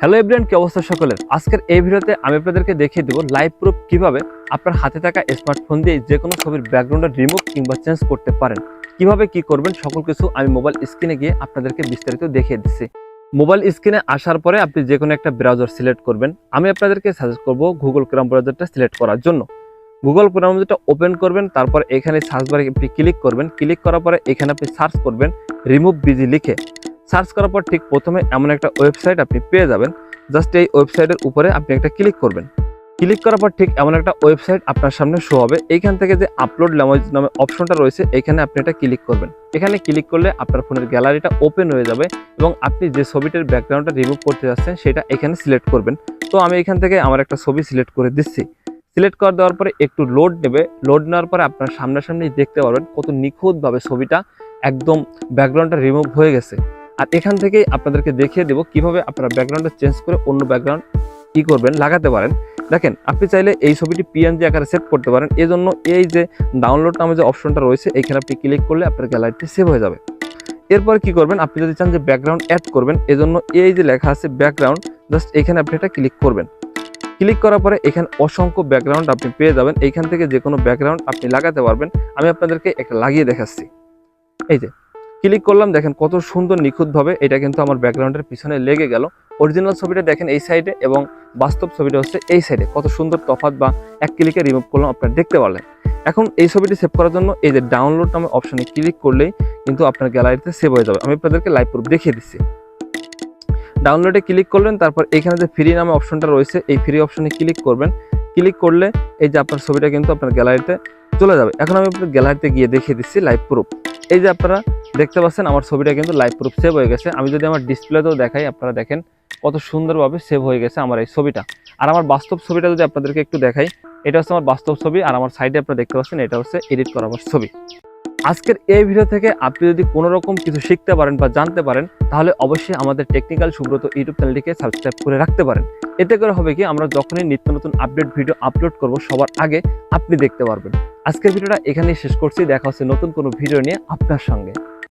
Hello everyone কি অবস্থা সকলের? আজকের এই ভিডিওতে আমি আপনাদেরকে দেখিয়ে দেবো লাইভ প্রুফ কীভাবে আপনার হাতে থাকা স্মার্টফোন দিয়ে যে কোনো ছবির ব্যাকগ্রাউন্ডের রিমুভ কিংবা চেঞ্জ করতে পারেন। কীভাবে কি করবেন, সকল কিছু আমি মোবাইল স্ক্রিনে গিয়ে আপনাদেরকে বিস্তারিত দেখিয়ে দিচ্ছি। মোবাইল স্ক্রিনে আসার পরে আপনি যে কোনো একটা ব্রাউজার সিলেক্ট করবেন। আমি আপনাদেরকে সাজেস্ট করব গুগল ক্রোম ব্রাউজারটা সিলেক্ট করার জন্য। গুগল ক্রাম ব্রাউজারটা ওপেন করবেন, তারপর এখানে সার্চ বারে আপনি ক্লিক করবেন। ক্লিক করার পরে এখানে আপনি সার্চ করবেন রিমুভ বিজি লিখে। সার্চ করার পর ঠিক প্রথমে এমন একটা ওয়েবসাইট আপনি পেয়ে যাবেন। জাস্ট এই ওয়েবসাইটের উপরে আপনি একটা ক্লিক করবেন। ক্লিক করার পর ঠিক এমন একটা ওয়েবসাইট আপনার সামনে শো হবে। এইখান থেকে যে আপলোড ল্যাঙ্গুয়েজ নামে অপশনটা রয়েছে এখানে আপনি এটা ক্লিক করবেন। এখানে ক্লিক করলে আপনার ফোনের গ্যালারিটা ওপেন হয়ে যাবে এবং আপনি যে ছবিটার ব্যাকগ্রাউন্ডটা রিমুভ করতে যাচ্ছেন, সেটা এখানে সিলেক্ট করবেন। তো আমি এখান থেকে আমার একটা ছবি সিলেক্ট করে দিচ্ছি। সিলেক্ট করে দেওয়ার পরে একটু লোড নেবে। লোড নেওয়ার পরে আপনার সামনাসামনি দেখতে পারবেন কত নিখুঁতভাবে ছবিটা একদম ব্যাকগ্রাউন্ডটা রিমুভ হয়ে গেছে। আর এখান থেকেই আপনাদেরকে দেখিয়ে দেবো কীভাবে আপনারা ব্যাকগ্রাউন্ডটা চেঞ্জ করে অন্য ব্যাকগ্রাউন্ড কি করবেন, লাগাতে পারেন। দেখেন, আপনি চাইলে এই ছবিটি পিএনজি আকারে সেভ করতে পারেন। এই জন্য এই যে ডাউনলোড নামে যে অপশনটা রয়েছে, এখানে আপনি ক্লিক করলে আপনার গ্যালারিটি সেভ হয়ে যাবে। এরপর কি করবেন? আপনি যদি চান যে ব্যাকগ্রাউন্ড অ্যাড করবেন, এজন্য এই যে লেখা আছে ব্যাকগ্রাউন্ড জাস্ট এখানে আপনি এটা ক্লিক করবেন। ক্লিক করার পরে এখানে অসংখ্য ব্যাকগ্রাউন্ড আপনি পেয়ে যাবেন। এইখান থেকে যে কোনো ব্যাকগ্রাউন্ড আপনি লাগাতে পারবেন। আমি আপনাদেরকে একটা লাগিয়ে দেখাচ্ছি। এই যে ক্লিক করলাম, দেখেন কত সুন্দর নিখুঁতভাবে এটা কিন্তু আমার ব্যাকগ্রাউন্ডের পিছনে লেগে গেল। অরিজিনাল ছবিটা দেখেন এই সাইডে এবং বাস্তব ছবিটা হচ্ছে এই সাইডে কত সুন্দর তফাৎ বা এক ক্লিকে রিমুভ করলাম, আপনারা দেখতে পারলেন। এখন এই ছবিটি সেভ করার জন্য এই যে ডাউনলোড নামে অপশানে ক্লিক করলেই কিন্তু আপনার গ্যালারিতে সেভ হয়ে যাবে। আমি আপনাদেরকে লাইভ প্রুফ দেখিয়ে দিচ্ছি। ডাউনলোডে ক্লিক করলেন, তারপর এখানে যে ফ্রি নামে অপশনটা রয়েছে, এই ফ্রি অপশনে ক্লিক করবেন। ক্লিক করলে এই যে আপনার ছবিটা কিন্তু আপনার গ্যালারিতে চলে যাবে। এখন আমি আপনার গ্যালারিতে গিয়ে দেখিয়ে দিচ্ছি লাইভ প্রুফ এই যে আপনারা দেখতে পাচ্ছেন, আমার ছবিটা কিন্তু লাইভ প্রুফ সেভ হয়ে গেছে। আমি যদি আমার ডিসপ্লেতেও দেখাই, আপনারা দেখেন কত সুন্দরভাবে সেভ হয়ে গেছে আমার এই ছবিটা। আর আমার বাস্তব ছবিটা যদি আপনাদেরকে একটু দেখাই, এটা হচ্ছে আমার বাস্তব ছবি, আর আমার সাইডে আপনারা দেখতে পাচ্ছেন, এটা হচ্ছে এডিট করা আমার ছবি। আজকের এই ভিডিও থেকে আপনি যদি কোনো রকম কিছু শিখতে পারেন বা জানতে পারেন, তাহলে অবশ্যই আমাদের টেকনিক্যাল সুব্রত ইউটিউব চ্যানেলটিকে সাবস্ক্রাইব করে রাখতে পারেন। এতে করে হবে কি, আমরা যখনই নিত্য নতুন আপডেট ভিডিও আপলোড করব, সবার আগে আপনি দেখতে পারবেন। আজকের ভিডিওটা এখানেই শেষ করছি, দেখা হচ্ছে নতুন কোনো ভিডিও নিয়ে আপনার সঙ্গে।